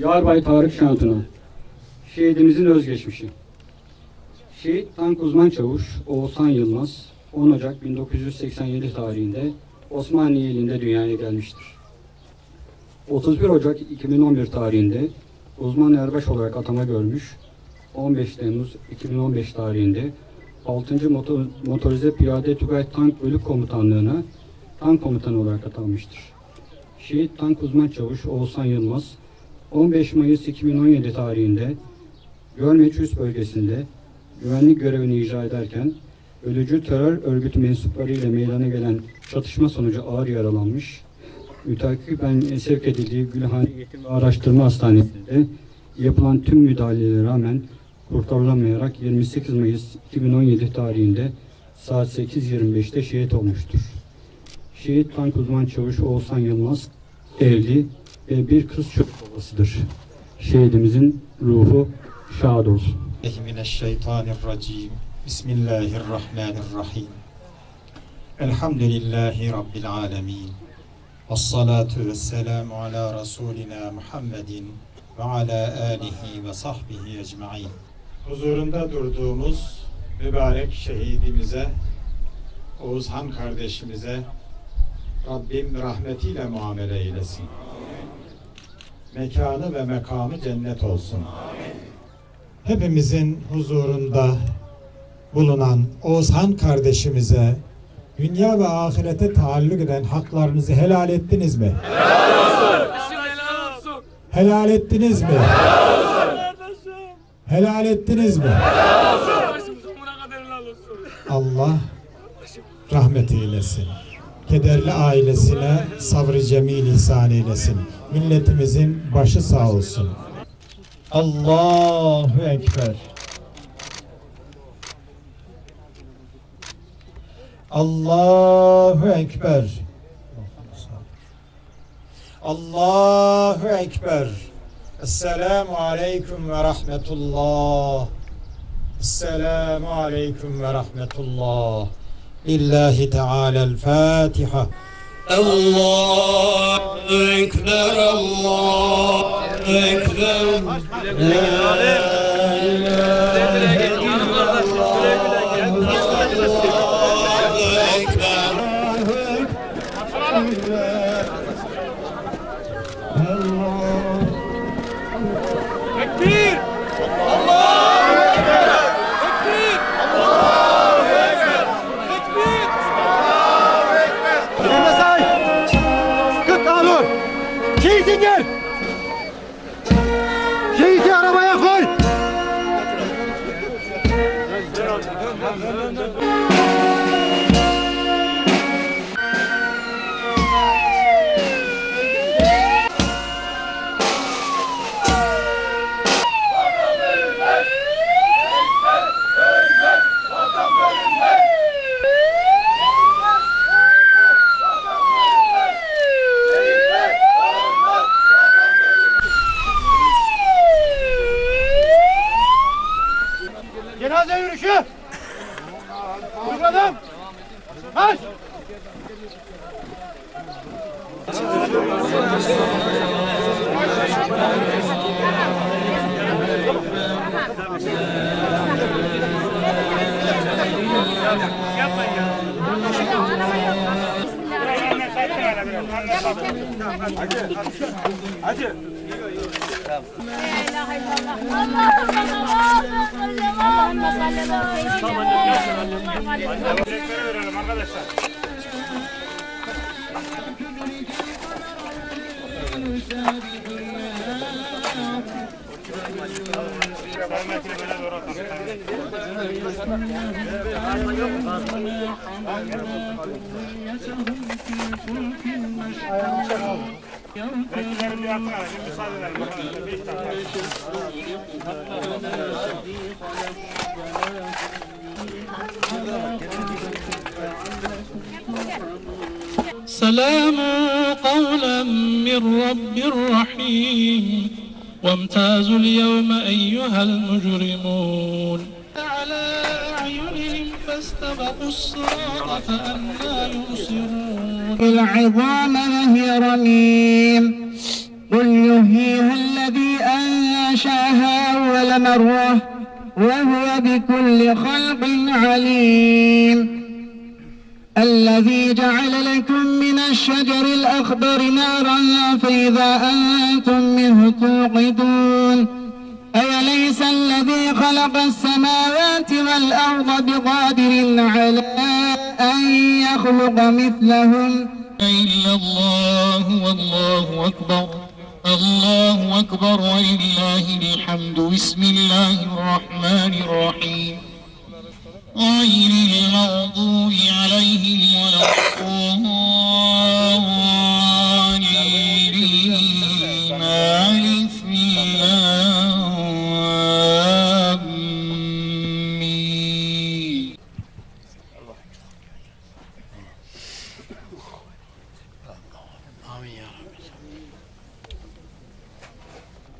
Yarbay Tarık Şantuna Şehidimizin özgeçmişi Şehit Tank Uzman Çavuş Oğuzhan Yılmaz 10 Ocak 1987 tarihinde Osmaniye ilinde dünyaya gelmiştir. 31 Ocak 2011 tarihinde uzman erbaş olarak atama görmüş. 15 Temmuz 2015 tarihinde 6. Motor, Motorize Piyade Tugay Tank Bölük Komutanlığı'na tank komutanı olarak atanmıştır. Şehit Tank Uzman Çavuş Oğuzhan Yılmaz 15 Mayıs 2017 tarihinde Gölmeç Üst bölgesinde güvenlik görevini icra ederken ölücü terör örgütü mensupları ile meydana gelen çatışma sonucu ağır yaralanmış. Mütakiben sevk edildiği Gülhane Eğitim Araştırma Hastanesi'nde yapılan tüm müdahalelere rağmen kurtarılamayarak 28 Mayıs 2017 tarihinde saat 8.25'te şehit olmuştur. Şehit tank uzman çavuş Oğuzhan Yılmaz evli ve bir kız çocuk babasıdır. Şehidimizin ruhu şad olsun. Mineşşeytanirracim. Bismillahirrahmanirrahim. Elhamdülillahi Rabbil alemin. Vessalatu vesselamu ala Resulina Muhammedin ve ala alihi ve sahbihi ecmain. Huzurunda durduğumuz mübarek şehidimize, Oğuzhan kardeşimize Rabbim rahmetiyle muamele eylesin. Mekanı ve mekamı cennet olsun. Hepimizin huzurunda bulunan Oğuzhan kardeşimize dünya ve ahirete taalluk eden haklarınızı helal ettiniz mi? Helal olsun. Helal ettiniz mi? Kardeşim. Helal ettiniz mi? Helal olsun. Allah rahmet eylesin. Kederli ailesine sabrı cemil ihsan eylesin. Milletimizin başı sağ olsun. Allahu Ekber. Allahu Ekber. Allahu Ekber. Esselamu Aleyküm ve Rahmetullah. Esselamu Aleyküm ve Rahmetullah. Lillahi Teala'l Fatiha. Allahu Ekber, Allahu Ekber. Verelim arkadaşlar. Rahmetine böyle doğru atalım. سلام قولا من رب رحيم وامتازوا اليوم أيها المجرمون. فاستبقوا الصراط فأنى يبصرون العظام وهي رميم قل يحييها الذي أنشأها أول مرة وهو بكل خلق عليم. الذي جعل لكم من الشجر الأخضر نارا فإذا أنتم منه توقدون. أوليس الذي خلق السماوات والأرض بقادر على أن يخلق مثلهم؟ إلا الله والله أكبر. الله أكبر ولله الحمد. بسم الله الرحمن الرحيم. غير المغضوب عليهم ولا الضالين.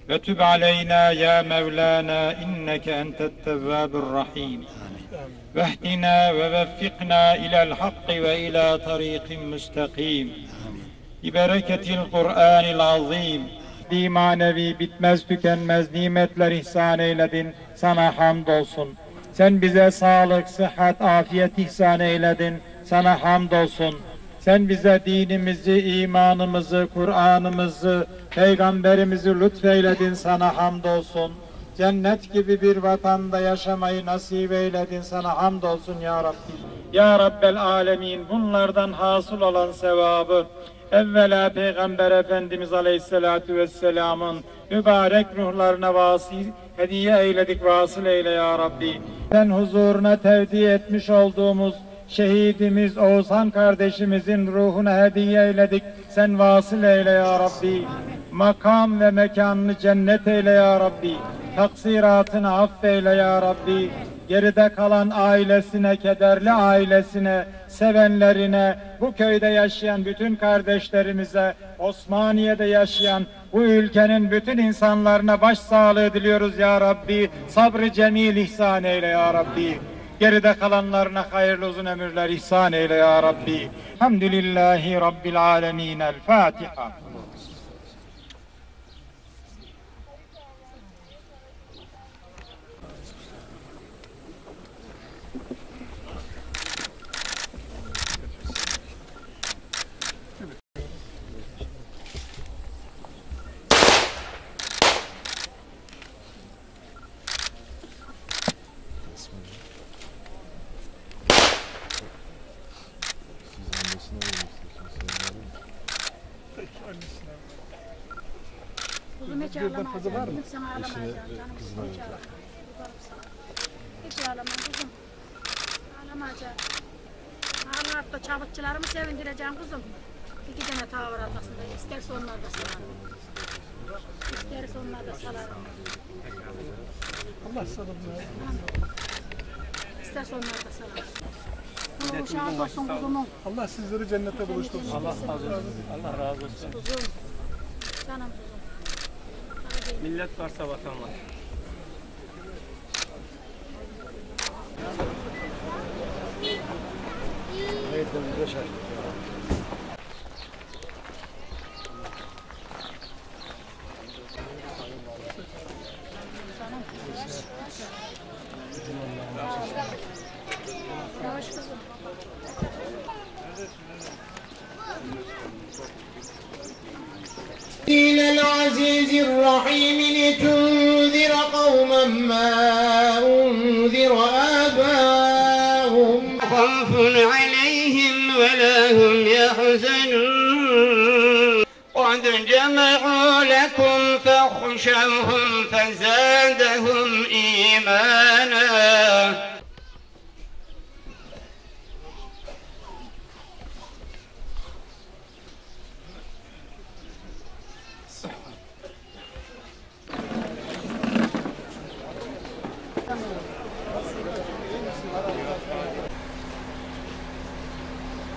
Ve tüb aleyna ya Mevlana inneke entet tevvabur rahim. Vehdina ve veffikna ilel hakki ve ila tariqin müstakim. Bibereketil Kur'anil azim. Di manevi bitmez tükenmez nimetler ihsan eyledin. Sana hamdolsun. Sen bize sağlık, sıhhat, afiyet ihsan eyledin. Sana hamdolsun. Sen bize dinimizi, imanımızı, Kur'an'ımızı, peygamberimizi lütfeyledin. Sana hamdolsun. Cennet gibi bir vatanda yaşamayı nasip eyledin. Sana hamdolsun ya Rabbi. Ya Rabbel Alemin bunlardan hasıl olan sevabı evvela Peygamber Efendimiz Aleyhisselatü Vesselam'ın mübarek ruhlarına vasi hediye eyledik vasıl eyle ya Rabbi. Sen huzuruna tevdi etmiş olduğumuz şehidimiz Oğuzhan kardeşimizin ruhuna hediye eyledik. Sen vasıl eyle ya Rabbi. Makam ve mekanını cennet eyle ya Rabbi. Taksiratını affeyle ya Rabbi. Geride kalan ailesine, kederli ailesine, sevenlerine, bu köyde yaşayan bütün kardeşlerimize, Osmaniye'de yaşayan bu ülkenin bütün insanlarına başsağlığı diliyoruz ya Rabbi. Sabrı cemil ihsan eyle ya Rabbi. Geride kalanlarına hayırlı uzun ömürler ihsan eyle ya Rabbi. Hamdülillahi Rabbil alemin. El Fatiha. Hiç ağlama. Kızı var mı? Canım. Kızım hiç ağlama. Yaparım sana. Hiç ağlama kuzum. Ağlamayacaksın. Ağlayıp da çabukçularımı sevindireceğim kuzum. İki tane tavır arkasında. İsterse onlar da salarım. İsterse onlar da salarım. Allah sabırlar. İsterse onlar da salarım. Olsun kuzumun. Allah sizleri cennete buluştursun. Allah razı olsun. Allah razı olsun. Kuzum. Canım kuzum. Millet varsa vatan var. Yavaş الرحيم لتنذر قوما ما أنذر آباؤهم. خوف عليهم ولا هم يحزنون. قد جمعوا لكم فاخشوهم فزادهم إيمانا.